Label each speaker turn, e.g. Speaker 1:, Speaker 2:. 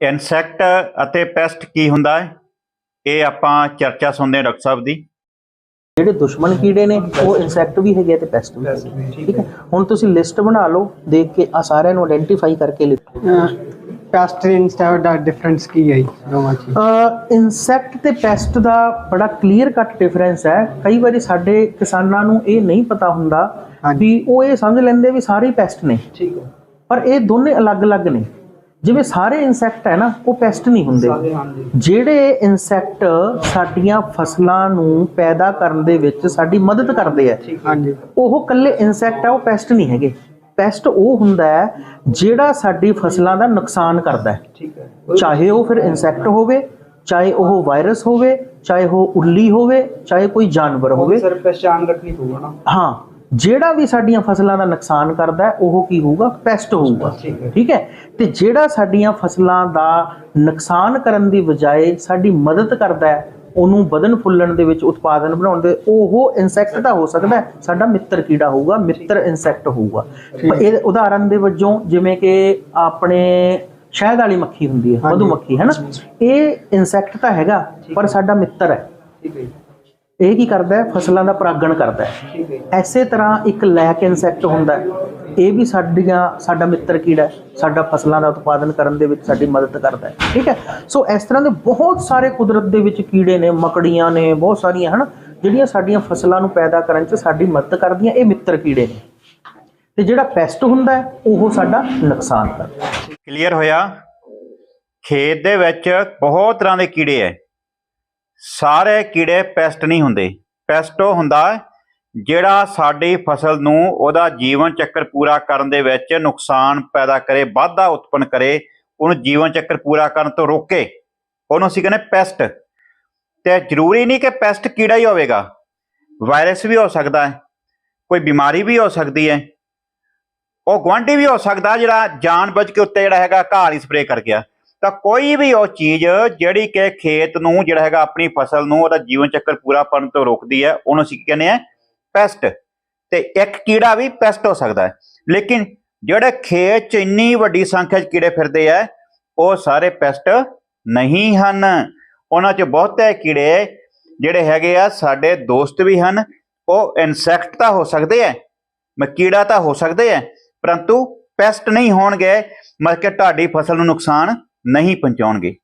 Speaker 1: Insect ਅਤੇ pest ਕੀ ਹੁੰਦਾ ਹੈ? ਇਹ ਆਪਾਂ ਚਰਚਾ ਸੁਣਦੇ ਹਾਂ ਡਾਕਟਰ ਸਾਹਿਬ ਦੀ।
Speaker 2: ਜਿਹੜੇ ਦੁਸ਼ਮਣ ਕੀੜੇ ਨੇ ਉਹ ਇਨਸੈਕਟ ਵੀ ਹੈਗੇ ਤੇ ਪੈਸਟ ਵੀ ਹੈਗੇ। ਠੀਕ ਹੈ। ਹੁਣ ਤੁਸੀਂ ਲਿਸਟ ਬਣਾ ਲਓ ਦੇਖ ਕੇ ਆ ਸਾਰਿਆਂ ਨੂੰ ਆਇਡੈਂਟੀਫਾਈ ਕਰਕੇ ਲਿਖੋ
Speaker 3: ਪੈਸਟ ਇਨਸਟੈਡ ਦਾ ਡਿਫਰੈਂਸ ਕੀ ਹੈ ਜੀ ਦੋਵਾਂ ਚ?
Speaker 2: ਇਨਸੈਕਟ ਤੇ ਪੈਸਟ ਦਾ ਬੜਾ ਕਲੀਅਰ ਕੱਟ ਡਿਫਰੈਂਸ ਹੈ। ਕਈ ਵਾਰੀ ਸਾਡੇ ਕਿਸਾਨਾਂ ਨੂੰ ਇਹ ਨਹੀਂ ਪਤਾ ਹੁੰਦਾ
Speaker 3: ਹਾਂਜੀ।
Speaker 2: ਵੀ ਉਹ ਇਹ ਸਮਝ ਲੈਂਦੇ ਵੀ ਸਾਰੇ ਪੈਸਟ ਨੇ।
Speaker 3: ਠੀਕ ਹੈ।
Speaker 2: ਪਰ ਇਹ ਦੋਨੇ ਅਲੱਗ-ਅਲੱਗ ਨੇ। ਜਿਵੇਂ ਸਾਰੇ ਇਨਸੈਕਟ ਹੈ ਨਾ ਉਹ ਪੈਸਟ ਨਹੀਂ ਹੁੰਦੇ। ਜਿਹੜੇ ਇਨਸੈਕਟ ਸਾਡੀਆਂ ਫਸਲਾਂ ਨੂੰ ਪੈਦਾ ਕਰਨ ਦੇ ਵਿੱਚ ਸਾਡੀ ਮਦਦ ਕਰਦੇ ਆ
Speaker 3: ਹਾਂਜੀ।
Speaker 2: ਉਹ ਕੱਲੇ ਇਨਸੈਕਟ ਆ ਉਹ ਪੈਸਟ ਨਹੀਂ ਹੈਗੇ। ਪੈਸਟ ਉਹ ਹੁੰਦਾ ਹੈ ਜਿਹੜਾ ਸਾਡੀ ਫਸਲਾਂ ਦਾ ਨੁਕਸਾਨ ਕਰਦਾ ਹੈ। ਚਾਹੇ ਉਹ ਫਿਰ ਇਨਸੈਕਟ ਹੋਵੇ ਚਾਹੇ ਉਹ ਵਾਇਰਸ ਹੋਵੇ ਚਾਹੇ ਉਹ ਉੱਲੀ ਹੋਵੇ ਚਾਹੇ ਕੋਈ ਜਾਨਵਰ ਹੋਵੇ।
Speaker 3: ਸਰ ਪਛਾਣ ਰੱਖਣੀ ਪਊਗਾ ਨਾ।
Speaker 2: ਹਾਂ ਜਿਹੜਾ ਵੀ ਸਾਡੀਆਂ ਫਸਲਾਂ ਦਾ ਨੁਕਸਾਨ ਕਰਦਾ ਉਹ ਕੀ ਹੋਊਗਾ? ਪੈਸਟ ਹੋਊਗਾ।
Speaker 3: ਠੀਕ ਹੈ।
Speaker 2: ਤੇ ਜਿਹੜਾ ਸਾਡੀਆਂ ਫਸਲਾਂ ਦਾ ਨੁਕਸਾਨ ਕਰਨ ਦੀ ਬਜਾਏ ਸਾਡੀ ਮਦਦ ਕਰਦਾ ਹੈ ਉਹਨੂੰ ਵਧਣ ਫੁੱਲਣ ਦੇ ਵਿੱਚ ਉਤਪਾਦਨ ਬਣਾਉਣ ਦੇ ਉਹ ਇਨਸੈਕਟ ਤਾਂ ਹੋ ਸਕਦਾ ਸਾਡਾ ਮਿੱਤਰ ਕੀੜਾ ਹੋਊਗਾ ਮਿੱਤਰ ਇਨਸੈਕਟ ਹੋਊਗਾ। ਇਹ ਉਦਾਹਰਨ ਦੇ ਵਜੋਂ ਜਿਵੇਂ ਕਿ ਆਪਣੇ ਸ਼ਹਿਦ ਵਾਲੀ ਮੱਖੀ ਹੁੰਦੀ ਹੈ। ਮਧੂ ਮੱਖੀ ਹੈ ਨਾ? ਇਹ ਇਨਸੈਕਟ ਤਾਂ ਹੈਗਾ ਪਰ ਸਾਡਾ ਮਿੱਤਰ ਹੈ।
Speaker 3: ਠੀਕ ਹੈ
Speaker 2: ਇਹ ਕੀ ਕਰਦਾ ਹੈ? ਫਸਲਾਂ ਦਾ ਪਰਾਗਣ ਕਰਦਾ ਹੈ।
Speaker 3: ਹੈ
Speaker 2: ਐਸੇ ਤਰ੍ਹਾਂ ਇੱਕ ਲੈਕ ਇਨਸੈਕਟ ਹੁੰਦਾ ਹੈ। ਇਹ ਵੀ ਸਾਡੀਆਂ ਸਾਡਾ ਮਿੱਤਰ ਕੀੜਾ ਹੈ। ਸਾਡਾ ਫਸਲਾਂ ਦਾ ਉਤਪਾਦਨ ਕਰਨ ਦੇ ਵਿੱਚ ਸਾਡੀ ਮਦਦ ਕਰਦਾ ਹੈ। ਠੀਕ ਹੈ? ਸੋ ਇਸ ਤਰ੍ਹਾਂ ਦੇ ਬਹੁਤ ਸਾਰੇ ਕੁਦਰਤ ਦੇ ਵਿੱਚ ਕੀੜੇ ਨੇ ਮਕੜੀਆਂ ਨੇ ਬਹੁਤ ਸਾਰੀਆਂ ਹਨ? ਜਿਹੜੀਆਂ ਸਾਡੀਆਂ ਫਸਲਾਂ ਨੂੰ ਪੈਦਾ ਕਰਨ 'ਚ ਸਾਡੀ ਮਦਦ ਕਰਦੀਆਂ ਇਹ ਮਿੱਤਰ ਕੀੜੇ ਨੇ। ਤੇ ਜਿਹੜਾ ਪੈਸਟ ਹੁੰਦਾ ਹੈ ਉਹ ਸਾਡਾ ਨੁਕਸਾਨ ਕਰਦਾ ਹੈ।
Speaker 1: ਕਲੀਅਰ ਹੋਇਆ? ਖੇਤ ਦੇ ਵਿੱਚ ਬਹੁਤ ਤਰ੍ਹਾਂ ਦੇ ਕੀੜੇ ਐ ਸਾਰੇ ਕੀੜੇ ਪੈਸਟ ਨਹੀਂ ਹੁੰਦੇ। ਪੈਸਟ ਉਹ ਹੁੰਦਾ ਜਿਹੜਾ ਸਾਡੀ ਫਸਲ ਨੂੰ ਉਹਦਾ ਜੀਵਨ ਚੱਕਰ ਪੂਰਾ ਕਰਨ ਦੇ ਵਿੱਚ ਨੁਕਸਾਨ ਪੈਦਾ ਕਰੇ, ਵਾਧਾ ਉਤਪੰਨ ਕਰੇ, ਉਹਨੂੰ ਜੀਵਨ ਚੱਕਰ ਪੂਰਾ ਕਰਨ ਤੋਂ ਰੋਕੇ। ਉਹਨੂੰ ਅਸੀਂ ਕਹਿੰਦੇ ਪੈਸਟ। ਤੇ ਜ਼ਰੂਰੀ ਨਹੀਂ ਕਿ ਪੈਸਟ ਕੀੜਾ ਹੀ ਹੋਵੇਗਾ। ਵਾਇਰਸ ਵੀ ਹੋ ਸਕਦਾ ਹੈ, ਕੋਈ ਬਿਮਾਰੀ ਵੀ ਹੋ ਸਕਦੀ ਹੈ। ਉਹ ਗੁਆਂਢੀ ਵੀ ਹੋ ਸਕਦਾ ਜਿਹੜਾ ਜਾਣਬੁੱਝ ਕੇ ਉੱਤੇ ਜਿਹੜਾ ਹੈਗਾ ਘਾਹ ਹੀ ਸਪਰੇਅ ਕਰ ਗਿਆ ਤਾਂ ਕੋਈ ਵੀ ਉਹ ਚੀਜ਼ ਜਿਹੜੀ ਕਿ ਖੇਤ ਨੂੰ, ਜਿਹੜਾ ਹੈਗਾ ਆਪਣੀ ਫਸਲ ਨੂੰ, ਉਹਦਾ ਜੀਵਨ ਚੱਕਰ ਪੂਰਾ ਕਰਨ ਤੋਂ ਰੋਕਦੀ ਹੈ, ਉਹਨੂੰ ਅਸੀਂ ਕੀ ਕਹਿੰਦੇ ਆ ਪੈਸਟ ਤੇ ਇੱਕ ਕੀੜਾ ਵੀ ਪੈਸਟ ਹੋ ਸਕਦਾ ਹੈ। ਲੇਕਿਨ ਜਿਹੜੇ ਖੇਤ 'ਚ ਇੰਨੀ ਵੱਡੀ ਸੰਖਿਆ 'ਚ ਕੀੜੇ ਫਿਰਦੇ ਆ, ਉਹ ਸਾਰੇ ਪੈਸਟ ਨਹੀਂ ਹਨ। ਉਹਨਾਂ 'ਚ ਬਹੁਤੇ ਕੀੜੇ, ਜਿਹੜੇ ਹੈਗੇ ਆ, ਸਾਡੇ ਦੋਸਤ ਵੀ ਹਨ। ਉਹ ਇਨਸੈਕਟ ਤਾਂ ਹੋ ਸਕਦੇ ਆ ਮ ਕੀੜਾ ਤਾਂ ਹੋ ਸਕਦੇ ਆ ਪਰੰਤੂ ਪੈਸਟ ਨਹੀਂ ਹੋਣਗੇ। ਮਤਲਬ ਕਿ ਤੁਹਾਡੀ ਫਸਲ ਨੂੰ ਨੁਕਸਾਨ ਨਹੀਂ ਪਹੁੰਚਾਉਣਗੇ।